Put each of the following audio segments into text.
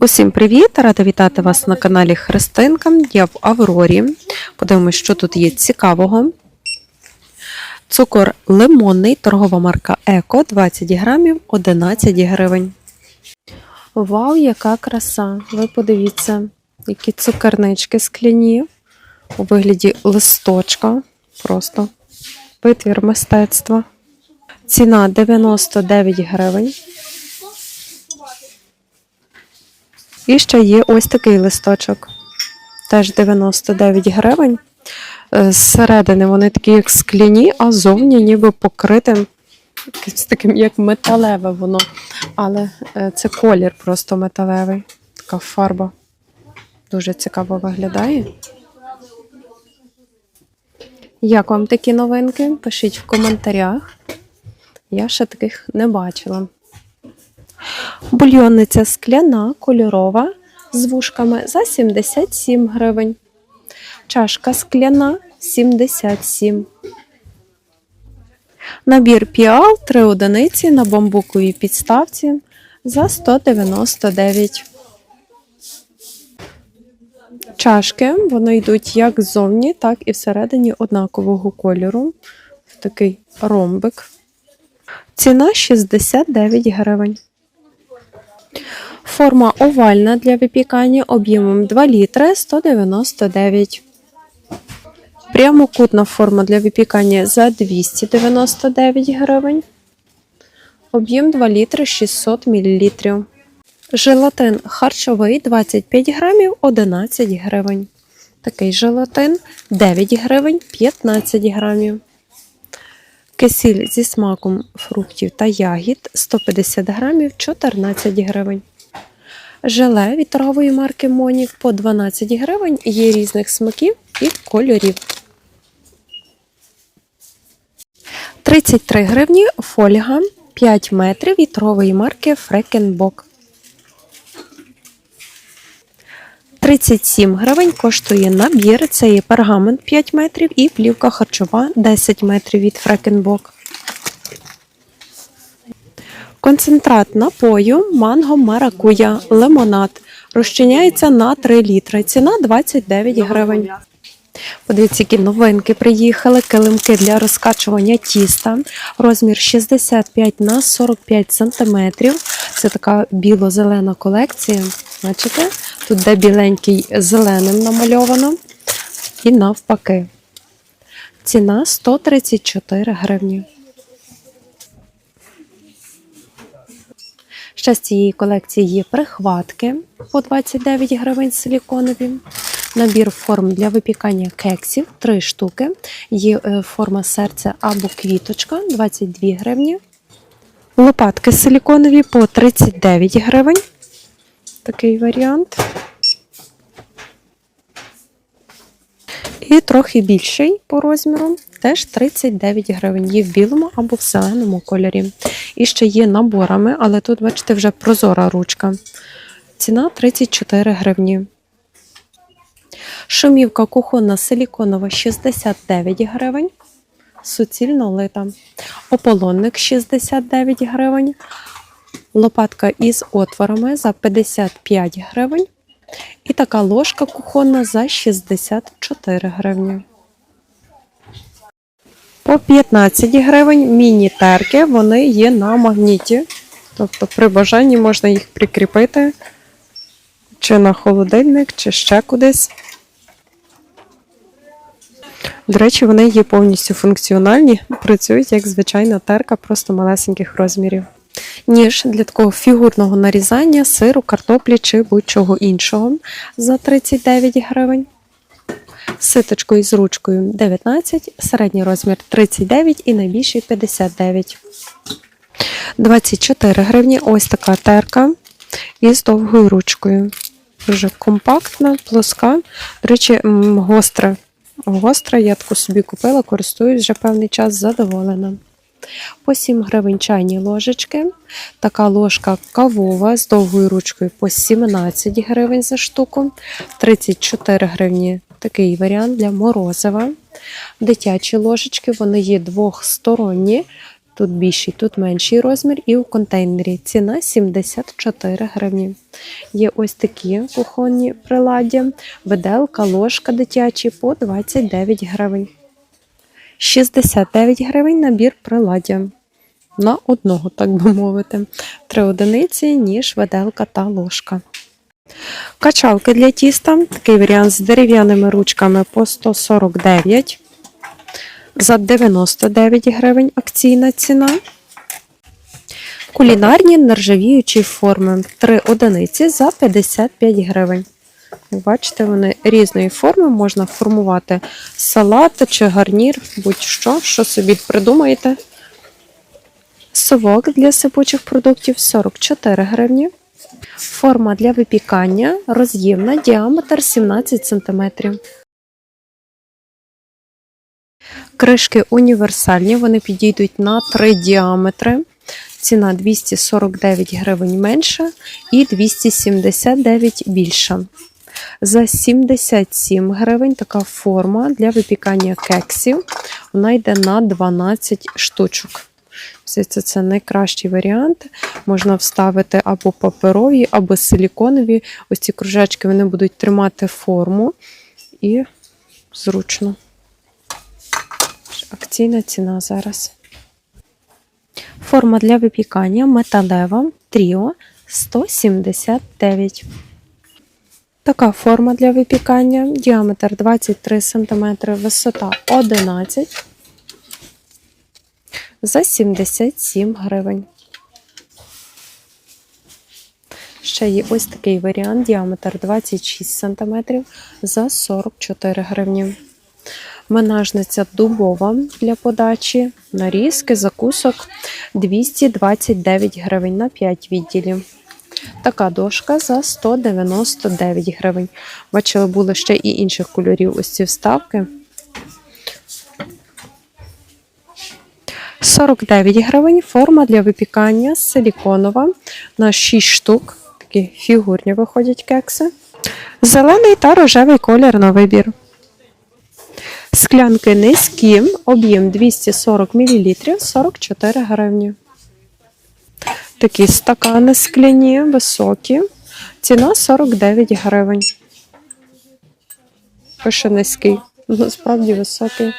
Усім привіт! Рада вітати вас на каналі Христинка. Я в Аврорі. Подивимось, що тут є цікавого. Цукор лимонний, торгова марка Еко 20 грамів 11 гривень. Вау, яка краса! Ви подивіться, які цукернички скляні у вигляді листочка. Просто витвір мистецтва. Ціна 99 гривень. І ще є ось такий листочок. Теж 99 гривень. Е, Зсередини вони такі, як скляні, а зовні ніби покритим таким, як металеве воно. Але е, це колір просто металевий. Така фарба. Дуже цікаво виглядає. Як вам такі новинки? Пишіть в коментарях. Я ще таких не бачила. Бульйонниця скляна, кольорова, з вушками за 77 гривень. Чашка скляна 77. Набір піал 3 одиниці на бамбуковій підставці за 199. Чашки вони йдуть як ззовні, так і всередині однакового кольору. Такий ромбик. Ціна 69 гривень. Форма овальна для випікання об'ємом 2 літри 199. Прямокутна форма для випікання за 299 гривень. Об'єм 2 літри 600 мл. Желатин харчовий 25 грамів 11 гривень. Такий желатин 9 гривень 15 грамів. Кисіль зі смаком фруктів та ягід 150 грамів 14 гривень. Желе від торгової марки Монік по 12 гривень є різних смаків і кольорів. 33 гривні фольга 5 метрів від торгової марки Фрекенбок. 37 гривень коштує набір. Це є пергамент 5 метрів і плівка харчова 10 метрів від Фрекенбок. Концентрат напою манго маракуя лимонад розчиняється на 3 літри. Ціна 29 гривень. Подивіться, які новинки приїхали. Килимки для розкачування тіста. Розмір 65 на 45 см. Це така біло-зелена колекція. Бачите? Тут де біленький зеленим намальовано. І навпаки. Ціна 134 гривні. Ще з цієї колекції є прихватки по 29 гривень силіконові. Набір форм для випікання кексів 3 штуки. Є е, форма серця або квіточка 22 гривні. Лопатки силіконові по 39 гривень. Такий варіант. І трохи більший по розміру, теж 39 гривень. Є в білому або в зеленому кольорі. І ще є наборами, але тут, бачите, вже прозора ручка. Ціна 34 гривні. Шумівка кухонна силіконова 69 гривень. Суцільно лита. Ополонник 69 гривень. Лопатка із отворами за 55 гривень. І така ложка кухонна за 64 гривні. По 15 гривень міні-терки, вони є на магніті. Тобто при бажанні можна їх прикріпити чи на холодильник, чи ще кудись. До речі, вони є повністю функціональні, працюють як звичайна терка, просто малесеньких розмірів. Ніж для такого фігурного нарізання сиру, картоплі чи будь-чого іншого за 39 гривень. Ситочкою з ручкою 19, середній розмір 39 і найбільший 59. 24 гривні ось така терка із довгою ручкою. Дуже компактна, плоска. До речі, гостра. Гостра, я таку собі купила, користуюсь вже певний час задоволена. По 7 гривень чайні ложечки. Така ложка кавова з довгою ручкою по 17 гривень за штуку. 34 гривні такий варіант для морозива. Дитячі ложечки, вони є двохсторонні, Тут більший, тут менший розмір і у контейнері. Ціна 74 гривні. Є ось такі кухонні приладдя, виделка, ложка дитячі по 29 гривень. 69 гривень набір приладдя. На одного, так би мовити. Три одиниці, ніж, виделка та ложка. Качалки для тіста. Такий варіант з дерев'яними ручками по 149. За 99 гривень акційна ціна. Кулінарні нержавіючі форми. Три одиниці за 55 гривень. Бачите, вони різної форми, можна формувати салат чи гарнір, будь-що, що собі придумаєте. Совок для сипучих продуктів 44 гривні. Форма для випікання роз'ємна, діаметр 17 см. Кришки універсальні, вони підійдуть на 3 діаметри. Ціна 249 гривень менша і 279 більша. За 77 гривень така форма для випікання кексів. Вона йде на 12 штучок. Здається, це найкращий варіант. Можна вставити або паперові, або силіконові. Ось ці кружечки вони будуть тримати форму і зручно. Акційна ціна зараз. Форма для випікання металева Тріо 179. Така форма для випікання. Діаметр 23 см, висота 11 за 77 гривень. Ще є ось такий варіант, діаметр 26 см за 44 гривні. Менажниця дубова для подачі, нарізки, закусок 229 гривень на 5 відділів. Така дошка за 199 гривень. Бачили, були ще і інших кольорів ось ці вставки. 49 гривень. Форма для випікання силіконова на 6 штук. Такі фігурні виходять кекси. Зелений та рожевий колір на вибір. Склянки низькі, об'єм 240 мл, 44 гривні. Такі стакани скляні, високі. Ціна 49 гривень. Пише низький. Насправді високий.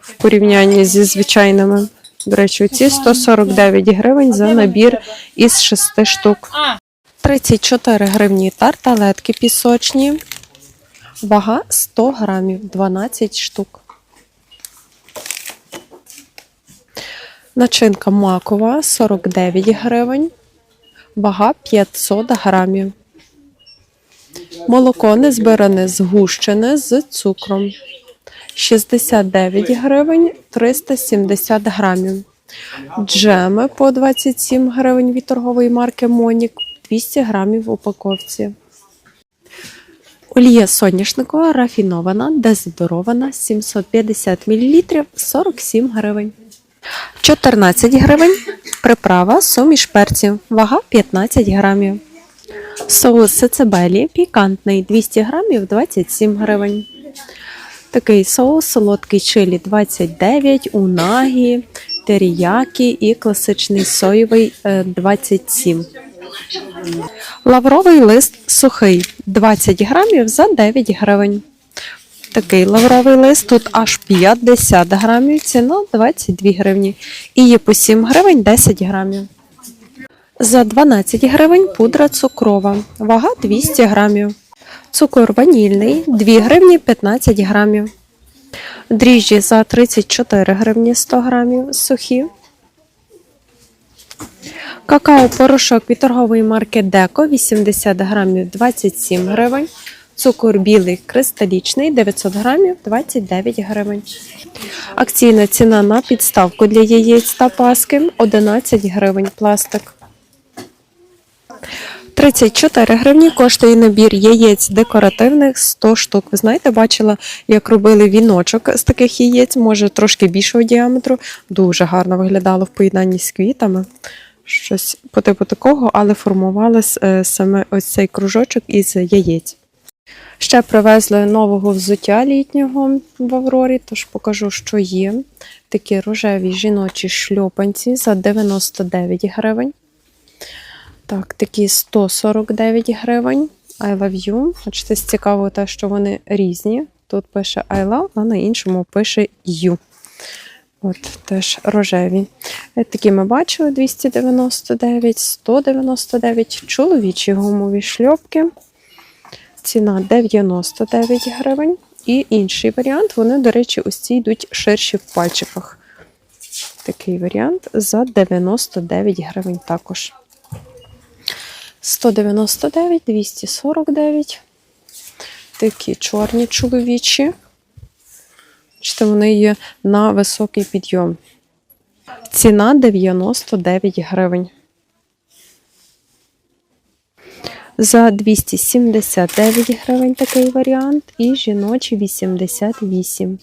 В порівнянні зі звичайними. До речі, ці 149 гривень за набір із 6 штук. 34 гривні тарталетки пісочні. Вага 100 грамів, 12 штук. Начинка макова 49 гривень. Вага 500 грамів. Молоко незбиране згущене з цукром. 69 гривень 370 грамів. Джеми по 27 гривень від торгової марки Монік 200 грамів в упаковці. Олія соняшникова рафінована, дезодорована 750 мл 47 гривень. 14 гривень. Приправа суміш перців. Вага 15 грамів. Соус сецебелі пікантний 200 грамів 27 гривень. Такий соус солодкий чилі 29, унагі, теріякі і класичний соєвий е, 27. Лавровий лист сухий 20 грамів за 9 гривень. Такий лавровий лист тут аж 50 грамів, ціна 22 гривні. І є по 7 гривень 10 грамів. За 12 гривень пудра цукрова, вага 200 грамів. Цукор ванільний 2 гривні 15 грамів. Дріжджі за 34 гривні 100 грамів сухі. Какао-порошок від торгової марки Деко 80 грамів 27 гривень. Цукор білий кристалічний 900 грамів 29 гривень. Акційна ціна на підставку для яєць та паски 11 гривень пластик. 34 гривні коштує набір яєць декоративних 100 штук. Ви знаєте, бачила, як робили віночок з таких яєць, може трошки більшого діаметру. Дуже гарно виглядало в поєднанні з квітами. Щось по типу такого, але формувалось е, саме ось цей кружочок із яєць. Ще привезли нового взуття літнього в Аврорі, тож покажу, що є. Такі рожеві жіночі шльопанці за 99 гривень. Так, такі 149 гривень. I love you. Бачите, цікаво те, що вони різні. Тут пише I love, а на іншому пише you. От теж рожеві. Е, Такі ми бачили 299, 199, чоловічі гумові шльопки. Ціна 99 гривень. І інший варіант, вони, до речі, ось ці йдуть ширші в пальчиках. Такий варіант за 99 гривень також. 199, 249. Такі чорні чоловічі. Бачите, вони є на високий підйом. Ціна 99 гривень. За 279 гривень такий варіант і жіночі 88.